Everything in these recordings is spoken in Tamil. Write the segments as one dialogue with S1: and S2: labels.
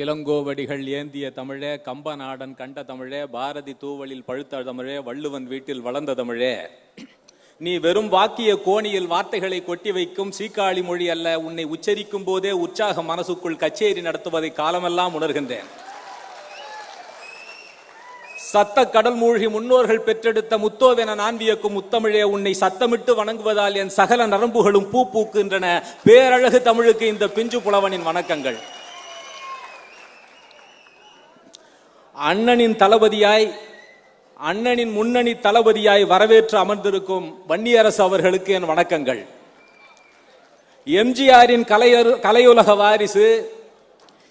S1: இளங்கோவடிகள் ஏந்திய தமிழே கம்பநாடன் கண்ட தமிழே பாரதி தூவலில் பழுத்த தமிழே வள்ளுவன் வீட்டில் வளர்ந்த தமிழே. நீ வெறும் வாக்கிய கோணியில் வார்த்தைகளை கொட்டி வைக்கும் சீக்காளி மொழி அல்ல உன்னை உச்சரிக்கும் போதே உற்சாக மனசுக்குள் கச்சேரி நடத்துவதை காலமெல்லாம் உணர்கின்றேன். சத்த கடல் மூழ்கி முன்னோர்கள் பெற்றெடுத்த முத்தோவென நான் வியக்கும் முத்தமிழே உன்னை சத்தமிட்டு வணங்குவதால் என் சகல நரம்புகளும் பூ பூக்கின்றன பேரழகு தமிழுக்கு இந்த பிஞ்சு புலவனின் வணக்கங்கள். அண்ணனின் தளபதியாய் அண்ணனின் முன்னணி தளபதியாய் வரவேற்று அமர்ந்திருக்கும் வன்னியரசு அவர்களுக்கு என் வணக்கங்கள். எம்ஜிஆரின் கலையரு கலையுலக வாரிசு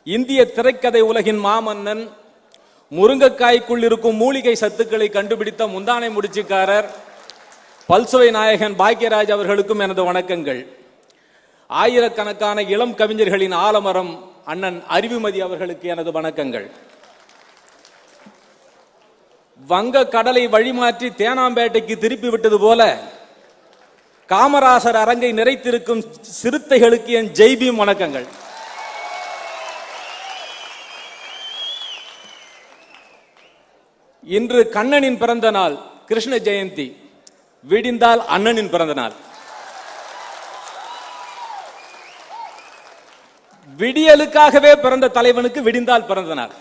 S1: இந்திய திரைக்கதை உலகின் மாமன்னன் முருங்கைக்காய்க்குள் இருக்கும் மூலிகை சத்துக்களை கண்டுபிடித்த முந்தானை முடிச்சுக்காரர் பல்சுவை நாயகன் பாக்யராஜ் அவர்களுக்கும் எனது வணக்கங்கள். ஆயிரக்கணக்கான இளம் கவிஞர்களின் ஆலமரம் அண்ணன் அறிவுமதி அவர்களுக்கு எனது வணக்கங்கள். வங்க கடலை வழிமாற்றி தேனாம்பேட்டைக்கு திருப்பி விட்டது போல காமராசர் அரங்கை நிறைத்திருக்கும் சிறுத்தைகளுக்கு என் ஜெய்பீம் வணக்கங்கள். இன்று கண்ணனின் பிறந்த நாள் கிருஷ்ண ஜெயந்தி. விடிந்தால் அண்ணனின் பிறந்த நாள். விடியலுக்காகவே பிறந்த தலைவனுக்கு விடிந்தால் பிறந்த நாள்.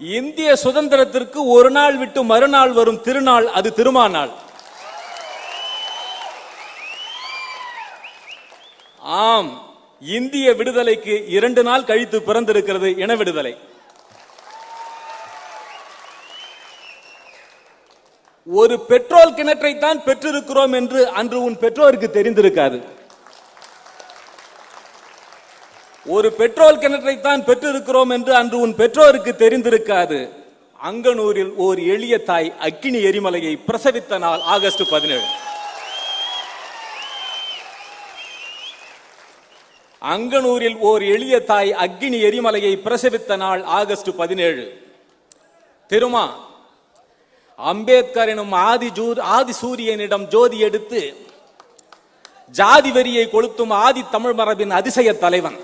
S1: இந்திய சுதந்திரத்திற்கு ஒரு நாள் விட்டு மறுநாள் வரும் திருநாள் அது திருமாநாள். ஆம் இந்திய விடுதலைக்கு இரண்டு நாள் கழித்து பிறந்திருக்கிறது இன விடுதலை. ஒரு பெட்ரோல் கிணற்றை தான் பெற்றிருக்கிறோம் என்று அன்று உன் பெற்றோருக்கு தெரிந்திருக்காது. ஒரு பெட்ரோல் கிணற்றை தான் பெற்றிருக்கிறோம் என்று அன்று உன் பெற்றோருக்கு தெரிந்திருக்காது. அங்கனூரில் ஓர் எளிய தாய் அக்கினி எரிமலையை பிரசவித்த நாள் ஆகஸ்ட் பதினேழு. அங்கனூரில் ஓர் எளிய தாய் அக்கினி எரிமலையை பிரசவித்த நாள் ஆகஸ்ட் பதினேழு. திருமா அம்பேத்கர் எனும் ஆதி ஜூ ஆதி சூரியனிடம் ஜோதி எடுத்து ஜாதி வெறியை கொளுத்தும் ஆதி தமிழ் மரபின் அதிசய தலைவன்.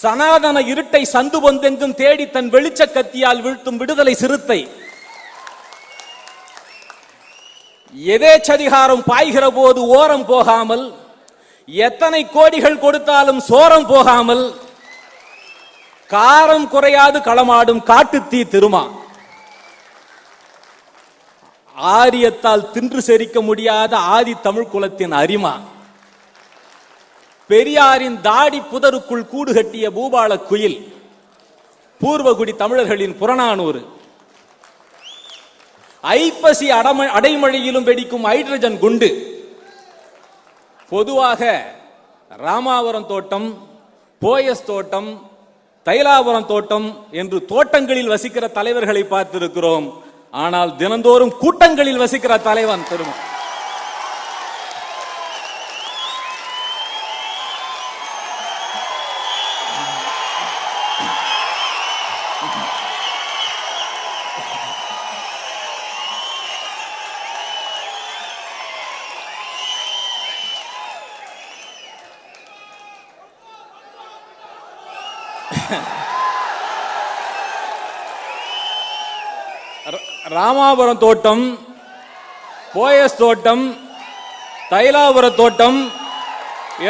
S1: சனாதன இருட்டை சந்து பொந்தெங்கும் தேடி தன் வெளிச்ச கத்தியால் வீழ்த்தும் விடுதலை சிறுத்தை. எதேச்சதிகாரம் பாய்கிற போது ஓரம் போகாமல் எத்தனை கோடிகள் கொடுத்தாலும் சோரம் போகாமல் காரம் குறையாது களமாடும் காட்டுத்தீ திருமா. ஆரியத்தால் தின்று செரிக்க முடியாத ஆதி தமிழ் குலத்தின் அரிமா. பெரியாரின் தாடி புதருக்குள் கூடு கட்டிய பூபால குயில் பூர்வகுடி தமிழர்களின் புறநானூறு. ஐப்பசி அடம அடைமழையிலும் வெடிக்கும் ஹைட்ரஜன் குண்டு. பொதுவாக ராமாவரம் தோட்டம் போயஸ் தோட்டம் தைலாபுரம் தோட்டம் என்று தோட்டங்களில் வசிக்கிற தலைவர்களை பார்த்திருக்கிறோம். ஆனால் தினந்தோறும் கூட்டங்களில் வசிக்கிற தலைவன் திருமணம் ராமாபுரம் தோட்டம் போயஸ் தோட்டம் தைலாபுர தோட்டம்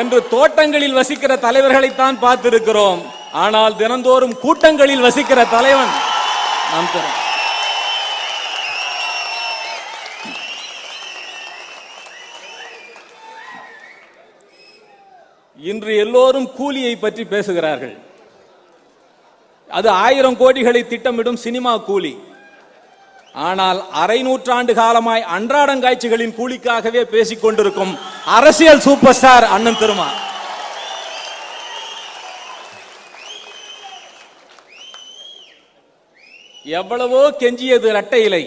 S1: என்று தோட்டங்களில் வசிக்கிற தலைவர்களைத்தான் பார்த்திருக்கிறோம். ஆனால் தினந்தோறும் கூட்டங்களில் வசிக்கிற தலைவன் நம் திரு இன்று எல்லோரும் கூலியை பற்றி பேசுகிறார்கள். அது ஆயிரம் கோடிகளை திட்டமிடும் சினிமா கூலி. ஆனால் அரை நூற்றாண்டு காலமாய் அன்றாடங்காய்ச்சிகளின் கூலிக்காகவே பேசிக் கொண்டிருக்கும் அரசியல் சூப்பர் ஸ்டார் அண்ணன் திருமா எவ்வளவோ கெஞ்சியது இரட்டை இலை.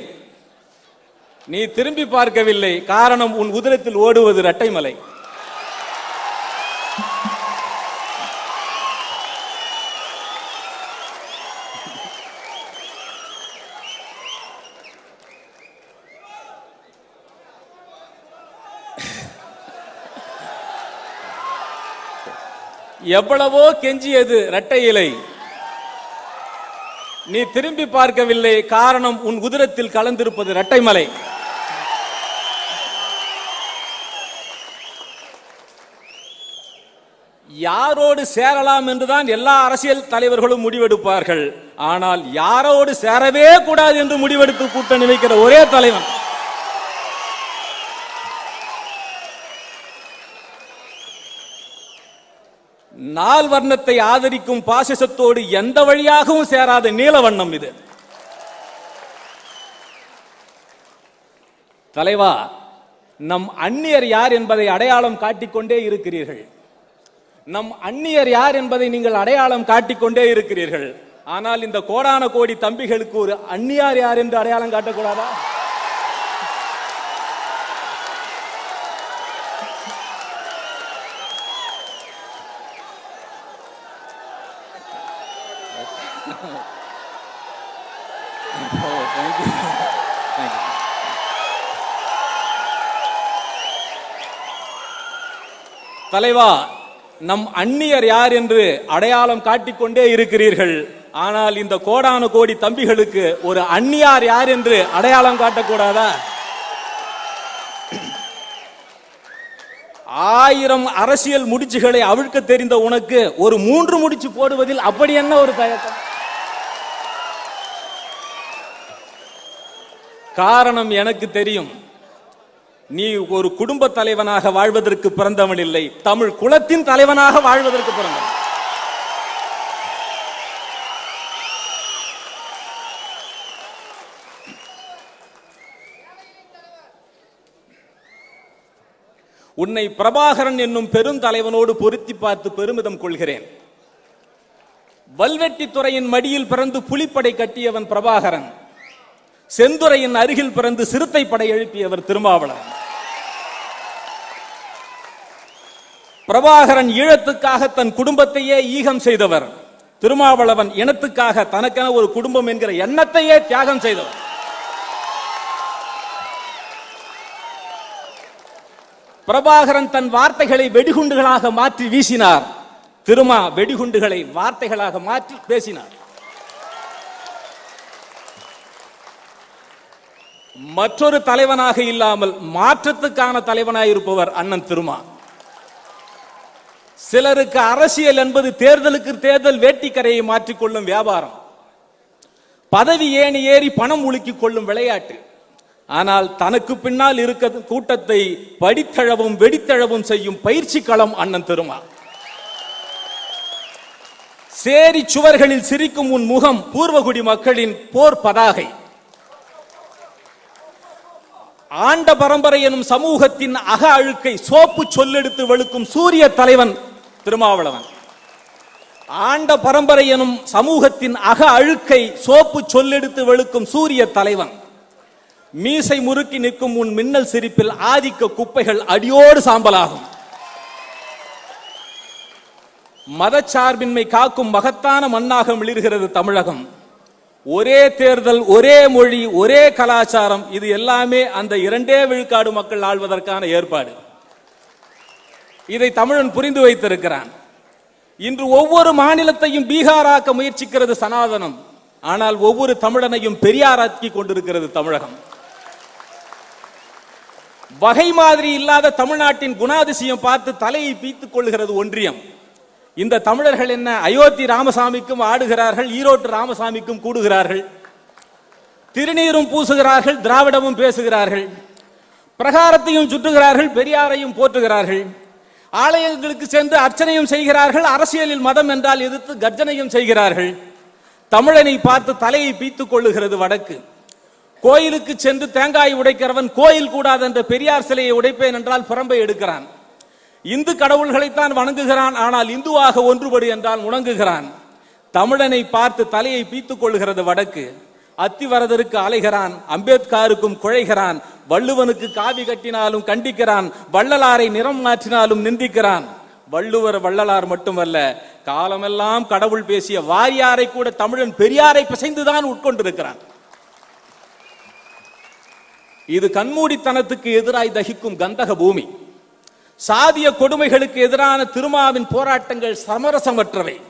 S1: நீ திரும்பி பார்க்கவில்லை காரணம் உன் உதிரத்தில் ஓடுவது இரட்டை மலை. எவ்வளவோ கெஞ்சியது இரட்டை இலை. நீ திரும்பி பார்க்கவில்லை காரணம் உன் உதிரத்தில் கலந்திருப்பது இரட்டைமலை யாரோடு சேரலாம் என்றுதான் எல்லா அரசியல் தலைவர்களும் முடிவெடுப்பார்கள். ஆனால் யாரோடு சேரவே கூடாது என்று முடிவெடுத்து கூட்டணி வைக்கிற ஒரே தலைவன். நால் வர்ணத்தை ஆதரிக்கும் பாசிசத்தோடு எந்த வழியாகவும் சேராத நீல வண்ணம் இது. தலைவா நம் அந்நியர் யார் என்பதை அடையாளம் காட்டிக்கொண்டே இருக்கிறீர்கள். நம் அந்நியர் யார் என்பதை நீங்கள் அடையாளம் காட்டிக்கொண்டே இருக்கிறீர்கள். ஆனால் இந்த கோடான கோடி தம்பிகளுக்கு ஒரு அந்நியார் யார் என்று அடையாளம் காட்டக்கூடாதா? தலைவா நம் அந்நியர் யார் என்று அடையாளம் காட்டிக்கொண்டே இருக்கிறீர்கள். ஆனால் இந்த கோடான கோடி தம்பிகளுக்கு ஒரு அந்நியார் யார் என்று அடையாளம் காட்டக்கூடாதா? ஆயிரம் அரசியல் முடிச்சுகளை அவிழ்க்க தெரிந்த உனக்கு ஒரு மூன்று முடிச்சு போடுவதில் அப்படி என்ன ஒரு தயக்கம்? காரணம் எனக்கு தெரியும். நீ ஒரு குடும்ப தலைவனாக வாழ்வதற்கு பிறந்தவன் இல்லை. தமிழ் குலத்தின் தலைவனாக வாழ்வதற்கு பிறந்தவன். உன்னை பிரபாகரன் என்னும் பெருந்தலைவனோடு பொருத்தி பார்த்து பெருமிதம் கொள்கிறேன். வல்வெட்டித்துறையின் மடியில் பிறந்து புலிப்படை கட்டியவன் பிரபாகரன். செந்துறையின் அருகில் பிறந்து சிறுத்தை படை எழுப்பியவர் திருமாவளவன். பிரபாகரன் ஈழத்துக்காக தன் குடும்பத்தையே ஈகம் செய்தவர். திருமாவளவன் இனத்துக்காக தனக்கென ஒரு குடும்பம் என்கிற எண்ணத்தையே தியாகம் செய்தவர். பிரபாகரன் தன் வார்த்தைகளை வெடிகுண்டுகளாக மாற்றி வீசினார். திருமா வெடிகுண்டுகளை வார்த்தைகளாக மாற்றி பேசினார். மற்றொரு தலைவனாக இல்லாமல் மாற்றத்துக்கான தலைவனாய் இருப்பவர் அண்ணன் திருமா. சிலருக்கு அரசியல் என்பது தேர்தலுக்கு தேர்தல் வேட்டிக்கரையை மாற்றிக்கொள்ளும் வியாபாரம். பதவி ஏணி ஏறி பணம் உலுக்கிக் கொள்ளும் விளையாட்டு. ஆனால் தனக்கு பின்னால் இருக்க கூட்டத்தை படித்தழவும் வெடித்தழவும் செய்யும் பயிற்சி களம் அண்ணன் திருமா சேரி சுவர்களில் சிரிக்கும் உன் முகம் பூர்வகுடி மக்களின் போர் பதாகை. ஆண்ட பரம்பரை எனும் சமூகத்தின் அக அழுக்கை சோப்பு சொல்லெடுத்து வெளுக்கும் சூரிய தலைவன் திருமாவளவன். ஆண்ட பரம்பரை எனும் சமூகத்தின் அக அழுக்கை சோப்பு சொல்லெடுத்து வெளுக்கும் சூரிய தலைவன். மீசை முறுக்கி நிற்கும் உன் மின்னல் சிரிப்பில் ஆதிக்க குப்பைகள் அடியோடு சாம்பலாகும். மதச்சார்பின்மை காக்கும் மகத்தான மண்ணாக மிளிர்கிறது தமிழகம். ஒரே தேர்தல் ஒரே மொழி ஒரே கலாச்சாரம் இது எல்லாமே அந்த இரண்டே விழுக்காடு மக்கள் ஆள்வதற்கான ஏற்பாடு. இதை தமிழன் புரிந்து வைத்திருக்கிறான். இன்று ஒவ்வொரு மாநிலத்தையும் பீகாராக்க முயற்சிக்கிறது சனாதனம். ஆனால் ஒவ்வொரு தமிழனையும் பெரியாராக்கி கொண்டிருக்கிறது தமிழகம். வகை மாதிரி இல்லாத தமிழ்நாட்டின் குணாதிசயம் பார்த்து தலையை பீத்துக் கொள்கிறது ஒன்றியம். இந்த தமிழர்கள் என்ன அயோத்தி ராமசாமிக்கும் ஆடுகிறார்கள் ஈரோட்டு ராமசாமிக்கும் கூடுகிறார்கள். திருநீரும் பூசுகிறார்கள் திராவிடமும் பேசுகிறார்கள். பிரகாரத்தையும் சுற்றுகிறார்கள் பெரியாரையும் போற்றுகிறார்கள். ஆலயங்களுக்கு சென்று அர்ச்சனையும் செய்கிறார்கள் அரசியலில் மதம் என்றால் எதிர்த்து கர்ஜனையும் செய்கிறார்கள். தமிழனை பார்த்து தலையை பீத்துக் கொள்ளுகிறது வடக்கு. கோயிலுக்கு சென்று தேங்காய் உடைக்கிறவன் கோயில் கூடாது என்ற பெரியார் சிலையை உடைப்பேன் என்றால் புறம்பை எடுக்கிறான். இந்து கடவுள்களைத்தான் வணங்குகிறான் ஆனால் இந்துவாக ஒன்றுபடு என்றால் உணங்குகிறான் தமிழனை பார்த்து தலையை பீத்துக் கொள்கிறது வடக்கு. அத்திவரதருக்கு அலைகிறான் அம்பேத்கருக்கும் குழைகிறான் வள்ளுவனுக்கு காவி கட்டினாலும் கண்டிக்கிறான் வள்ளலாரை நிறம் மாற்றினாலும் நிந்திக்கிறான். வள்ளுவர் வள்ளலார் மட்டுமல்ல காலமெல்லாம் கடவுள் பேசிய வாரியாரை கூட தமிழன் பெரியாரை பிசைந்துதான் உட்கொண்டிருக்கிறான். இது கண்மூடித்தனத்துக்கு எதிராய் தகிக்கும் கந்தக பூமி. சாதிய கொடுமைகளுக்கு எதிரான திருமாவின் போராட்டங்கள் சமரசமற்றவை.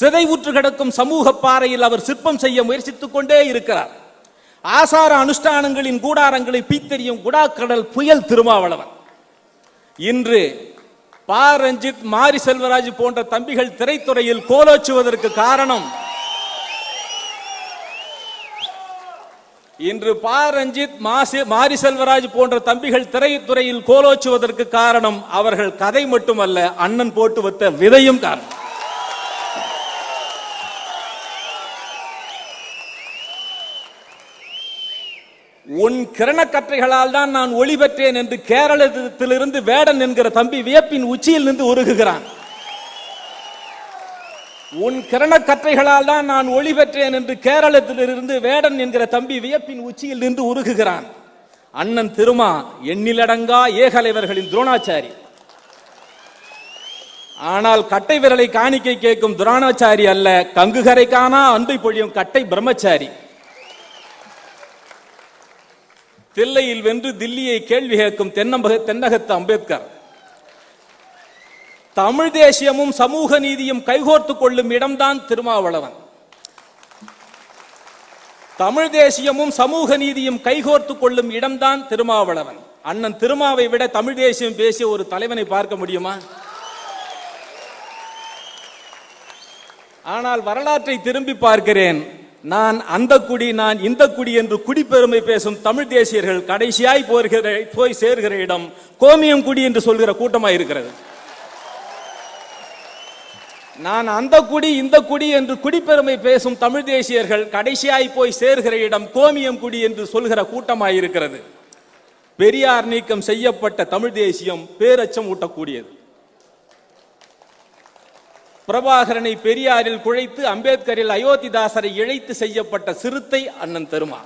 S1: சிதைவுற்று கிடக்கும் சமூக பாறையில் அவர் சிற்பம் செய்ய முயற்சித்துக் கொண்டே இருக்கிறார். ஆசார அனுஷ்டானங்களின் கூடாரங்களை பீத்தெறியும் குடாக்கடல் புயல் திருமாவளவன். இன்று பா ரஞ்சித் மாரி செல்வராஜ் போன்ற தம்பிகள் திரைத்துறையில் கோலோச்சுவதற்கு காரணம் இன்று பா ரஞ்சித் மாசி மாரி செல்வராஜ் போன்ற தம்பிகள் திரைத்துறையில் கோலோச்சுவதற்கு காரணம் அவர்கள் கதை மட்டுமல்ல அண்ணன் போட்டு வைத்த விதையும் காரணம். உன் கிரணக்கற்றைகளால் தான் நான் ஒளி பெற்றேன் என்று கேரளத்திலிருந்து வேடன் என்கிற தம்பி வியப்பின் உச்சியில் நின்று உருகுகிறான். உன் கிரணக்கற்றைகளால் தான் நான் ஒளி பெற்றேன் என்று கேரளத்திலிருந்து வேடன் என்கிற தம்பி வியப்பின் உச்சியில் நின்று உருகுகிறான். அண்ணன் திருமா எண்ணிலடங்கா ஏகலைவர்களின் துரோணாச்சாரி. ஆனால் கட்டை விரலை காணிக்கை கேட்கும் துரோணாச்சாரி அல்ல கங்குகரை காணா அன்பை பொழியும் கட்டை பிரம்மச்சாரி. தில்லையில் வென்று தில்லியை கேள்வி கேட்கும் தென்னம்பக தென்னகத்து அம்பேத்கர். தமிழ் தேசியமும் சமூக நீதியும் கைகோர்த்து கொள்ளும் இடம்தான் திருமாவளவன். தமிழ் தேசியமும் சமூக நீதியும் கைகோர்த்து கொள்ளும் இடம்தான் திருமாவளவன். அண்ணன் திருமாவை விட தமிழ் தேசியம் பேசிய ஒரு தலைவனை பார்க்க முடியுமா? ஆனால் வரலாற்றை திரும்பி பார்க்கிறேன். நான் அந்த குடி நான் இந்த குடி என்று குடிப்பெருமை பேசும் தமிழ் தேசியர்கள் கடைசியாய் போகிற போய் சேர்கிற இடம் கோமியம் குடி என்று சொல்கிற கூட்டமாக இருக்கிறது நான் அந்த குடி இந்த குடி என்று குடிப்பெருமை பேசும் தமிழ் தேசியர்கள் கடைசியாய் போய் சேர்கிற இடம் கோமியம் குடி என்று சொல்கிற கூட்டமாயிருக்கிறது. பெரியார் நீக்கம் செய்யப்பட்ட தமிழ் தேசியம் பேரச்சம் ஊட்டக்கூடியது. பிரபாகரனை பெரியாரில் குழைத்து அம்பேத்கரில் அயோத்திதாசரை இழைத்து செய்யப்பட்ட சிறுத்தை அண்ணன் தெருமா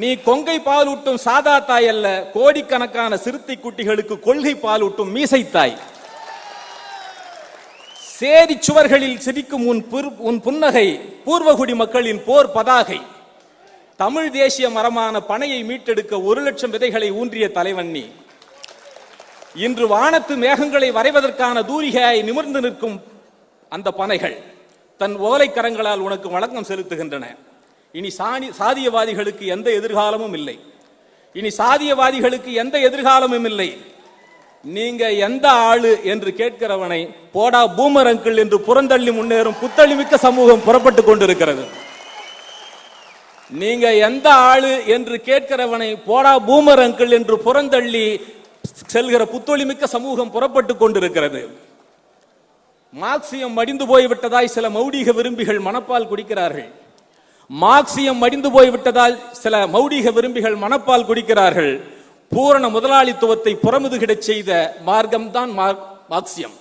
S1: நீ கொங்கை பாலூட்டும் சாதா தாய் அல்ல கோடிக்கணக்கான சிறுத்தை குட்டிகளுக்கு கொள்கை பாலூட்டும் மீசைத்தாய் தாய். சேரி சுவர்களில் சிரிக்கும் உன் உன் புன்னகை பூர்வகுடி மக்களின் போர் பதாகை. தமிழ் தேசிய மரமான பனையை மீட்டெடுக்க ஒரு லட்சம் விதைகளை ஊன்றிய தலைவன் நீ. இன்று வானத்து மேகங்களை வரைவதற்கான தூரிகையாய் நிமிர்ந்து நிற்கும் அந்த பனைகள் தன் ஓலைக்கரங்களால் உனக்கு வணக்கம் செலுத்துகின்றன. இனி சாணி சாதியவாதிகளுக்கு எந்த எதிர்காலமும் இல்லை. இனி சாதியவாதிகளுக்கு எந்த எதிர்காலமும் இல்லை. நீங்க எந்த ஆளு என்று கேட்கிறவனை போடா பூமர் அங்கிள் என்று புறந்தள்ளி முன்னேறும் புத்தளிமிக்க சமூகம் புறப்பட்டு கொண்டிருக்கிறது. நீங்க எந்த ஆளு என்று கேட்கிறவனை போடா பூமர் அங்கிள் என்று புறந்தள்ளி செல்கிற புத்தொழிமிக்க சமூகம் புறப்பட்டு கொண்டிருக்கிறது. மார்க்சியம் மடிந்து போய்விட்டதாய் சில மௌடிக விரும்பிகள் மனப்பால் குடிக்கிறார்கள். மார்க்சியம் மடிந்து போய்விட்டதால் சில மௌடிக விரும்பிகள் மனப்பால் குடிக்கிறார்கள். பூரண முதலாளித்துவத்தை புறமுதுகிடச் செய்த மார்க்கம்தான் மார்க்சியம்.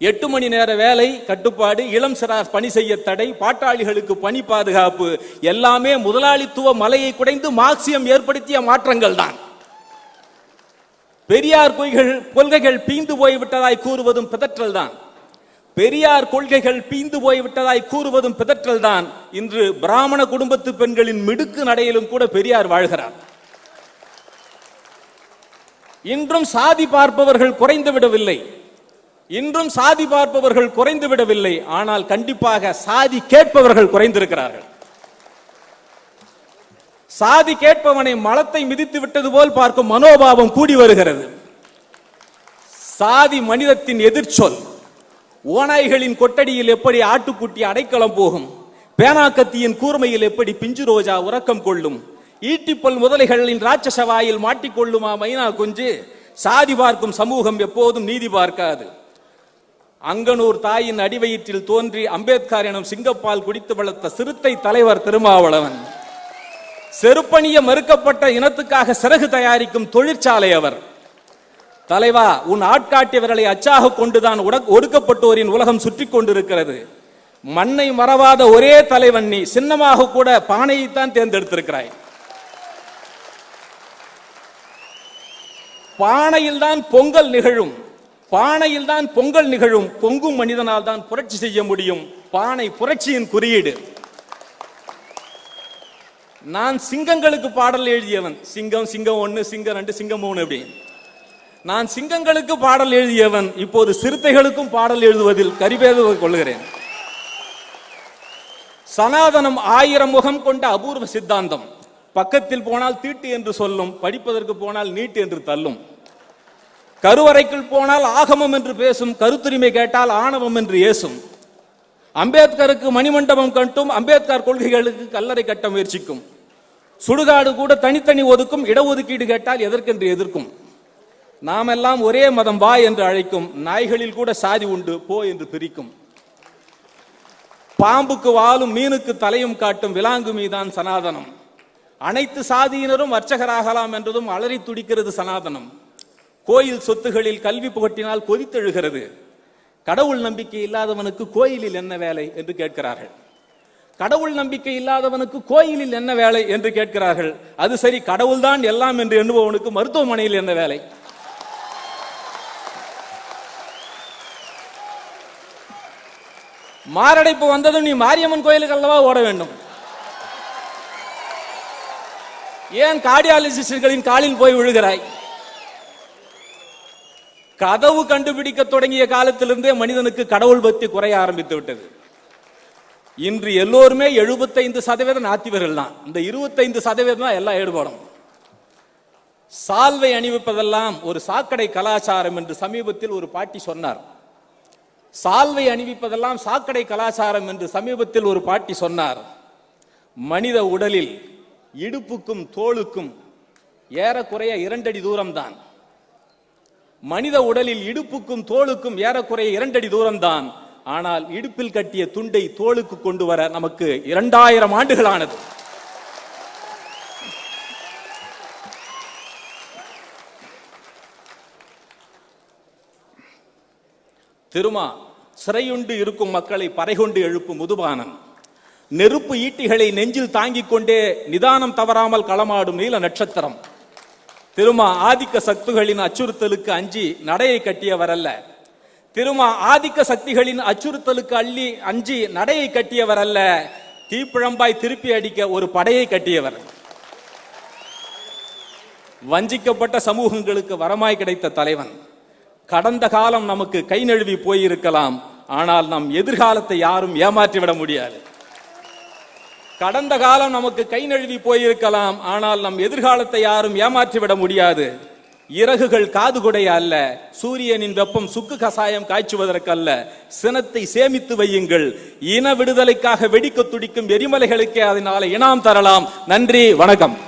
S1: எட்டு மணி நேர வேலை கட்டுப்பாடு இளம் சிறார் பணி செய்ய தடை பாட்டாளிகளுக்கு பணி பாதுகாப்பு எல்லாமே முதலாளித்துவ மலையை குடைந்து மார்க்சியம் ஏற்படுத்திய மாற்றங்கள் தான் பெரியார் கொள்கைகள் கொள்கைகள் பீந்து போய்விட்டதாய் கூறுவதும் பிதற்றல் தான் பெரியார் கொள்கைகள் பீந்து போய்விட்டதாய் கூறுவதும் பிதற்றல் தான் இன்று பிராமண குடும்பத்து பெண்களின் மிடுக்கு நடையிலும் கூட பெரியார் வாழ்கிறார். இன்றும் சாதி பார்ப்பவர்கள் குறைந்து விடவில்லை. இன்றும் சாதி பார்ப்பவர்கள் குறைந்து விடவில்லை. ஆனால் கண்டிப்பாக சாதி கேட்பவர்கள் குறைந்திருக்கிறார்கள். சாதி கேட்பவனை மலத்தை மிதித்து விட்டது போல் பார்க்கும் மனோபாவம் கூடி வருகிறது. சாதி மனிதத்தின் எதிர்ச்சொல் ஓநாய்களின் கொட்டடியில் எப்படி ஆட்டுக்குட்டி அடைக்கலம் போகும் பேனாக்கத்தியின் கூர்மையில் எப்படி பிஞ்சு ரோஜா உறக்கம் கொள்ளும் ஈட்டிப்பல் முதலைகளின் ராட்சச வாயில் மாட்டிக்கொள்ளுமா மைனா குஞ்சு? சாதி பார்க்கும் சமூகம் எப்போதும் நீதி பார்க்காது. அங்கனூர் தாயின் அடிவயிற்றில் தோன்றி அம்பேத்கர் எனும் சிங்கப்பால் குடித்து வளர்த்த சிறுத்தை தலைவர் திருமாவளவன். செருப்பணிய மறுக்கப்பட்ட இனத்துக்காக சிறகு தயாரிக்கும் தொழிற்சாலை அவர். தலைவா உன் ஆட்காட்டிய விரலை அச்சாக கொண்டுதான் உடக்- ஒடுக்கப்பட்டோரின் உலகம் சுற்றி கொண்டிருக்கிறது. மண்ணை மறவாத ஒரே தலைவன் நீ. சின்னமாக கூட பானையைத்தான் தேர்ந்தெடுத்திருக்கிறாய். பானையில் தான் பொங்கல் நிகழும். பானையில் தான் பொங்கல் நிகழும். பொங்கும் மனிதனால் தான் புரட்சி செய்ய முடியும். பானை புரட்சியின் குறியீடு. நான் சிங்கங்களுக்கு பாடல் எழுதியவன். சிங்கம் சிங்கம் ஒன்னு சிங்கம் ரெண்டு சிங்கம் மூணு அப்படி நான் சிங்கங்களுக்கு பாடல் எழுதியவன். இப்போது சிறுத்தைகளுக்கும் பாடல் எழுதுவதில் கரிபேத கொள்கிறேன் சனாதனம் ஆயிரம் முகம் கொண்ட அபூர்வ சித்தாந்தம். பக்கத்தில் போனால் தீட்டு என்று சொல்லும் படிப்பதற்கு போனால் நீட்டு என்று தள்ளும். கருவறைக்குள் போனால் ஆகமம் என்று பேசும் கருத்துரிமை கேட்டால் ஆணவம் என்று ஏசும். அம்பேத்கருக்கு மணிமண்டபம் கட்டும் அம்பேத்கர் கொள்கைகளுக்கு கல்லறை கட்ட முயற்சிக்கும். சுடுகாடு கூட தனித்தனி ஒதுக்கும் இடஒதுக்கீடு கேட்டால் எதற்கென்று எதிர்க்கும். நாமெல்லாம் ஒரே மதம் வா என்று அழைக்கும் நாய்களில் கூட சாதி உண்டு போ என்று பிரிக்கும். பாம்புக்கு வாலும் மீனுக்கு தலையும் காட்டும் விலாங்கு மீதான் சனாதனம். அனைத்து சாதியினரும் வர்ச்சகராகலாம் என்றதும் அலறி துடிக்கிறது சனாதனம். கோயில் சொத்துகளில் கல்வி புகட்டினால் கொதித்தெழுகிறது. கடவுள் நம்பிக்கை இல்லாதவனுக்கு கோயிலில் என்ன வேலை என்று கேட்கிறார்கள். கடவுள் நம்பிக்கை இல்லாதவனுக்கு கோயிலில் என்ன வேலை என்று கேட்கிறார்கள். அது சரி கடவுள்தான் எல்லாம் என்று எண்ணுபவனுக்கு மருத்துவமனையில் என்ன வேலை? மாரடைப்பு வந்ததும் நீ மாரியம்மன் கோயிலுக்கு அல்லவா ஓட வேண்டும்? ஏன் கார்டியாலஜிஸ்டுகளின் காலில் போய் விழுகிறாய்? கதவு கண்டுபிடிக்க தொடங்கிய காலத்திலிருந்தே மனிதனுக்கு கடவுள் பக்தி குறைய ஆரம்பித்து விட்டது. இன்று எல்லோருமே எழுபத்தைந்து சதவீதம் நாத்திவர்கள் தான். இந்த இருபத்தைந்து சதவீதம் தான் எல்லாம் ஈடுபடும். சால்வை அணிவிப்பதெல்லாம் ஒரு சாக்கடை கலாச்சாரம் என்று சமீபத்தில் ஒரு பாட்டி சொன்னார். சால்வை அணிவிப்பதெல்லாம் சாக்கடை கலாச்சாரம் என்று சமீபத்தில் ஒரு பாட்டி சொன்னார். மனித உடலில் இடுப்புக்கும் தோளுக்கும் ஏறக்குறைய இரண்டடி தூரம்தான். மனித உடலில் இடுப்புக்கும் தோளுக்கும் ஏறக்குறைய இரண்டடி தூரம்தான். ஆனால் இடுப்பில் கட்டிய துண்டை தோளுக்கு கொண்டு வர நமக்கு இரண்டாயிரம் ஆண்டுகளானது. திருமா சிறையுண்டு இருக்கும் மக்களை பறைகொண்டு எழுப்பும் முதுபானன் நெருப்பு ஈட்டிகளை நெஞ்சில் தாங்கிக் கொண்டே நிதானம் தவறாமல் களமாடும் நீல நட்சத்திரம். திருமா ஆதிக்க சக்திகளின் அச்சுறுத்தலுக்கு அஞ்சி நடையை கட்டியவர் அல்ல திருமா ஆதிக்க சக்திகளின் அச்சுறுத்தலுக்கு அள்ளி அஞ்சி நடையை கட்டியவர் அல்ல தீப்பிழம்பாய் திருப்பி அடிக்க ஒரு படையை கட்டியவர். வஞ்சிக்கப்பட்ட சமூகங்களுக்கு வரமாய் கிடைத்த தலைவன். கடந்த காலம் நமக்கு கை நழுவி போயிருக்கலாம். ஆனால் நம் எதிர்காலத்தை யாரும் ஏமாற்றி விட முடியாது. கடந்த காலம் நமக்கு கை நழுவி போயிருக்கலாம் ஆனால் நம் எதிர்காலத்தை யாரும் ஏமாற்றி விட முடியாது. இறகுகள் காதுகுடைய அல்ல சூரியனின் வெப்பம் சுக்கு கசாயம் காய்ச்சுவதற்கல்ல. சினத்தை சேமித்து வையுங்கள். இன விடுதலைக்காக வெடிக்க துடிக்கும் எரிமலைகளுக்கே அதனால இனாம் தரலாம். நன்றி வணக்கம்.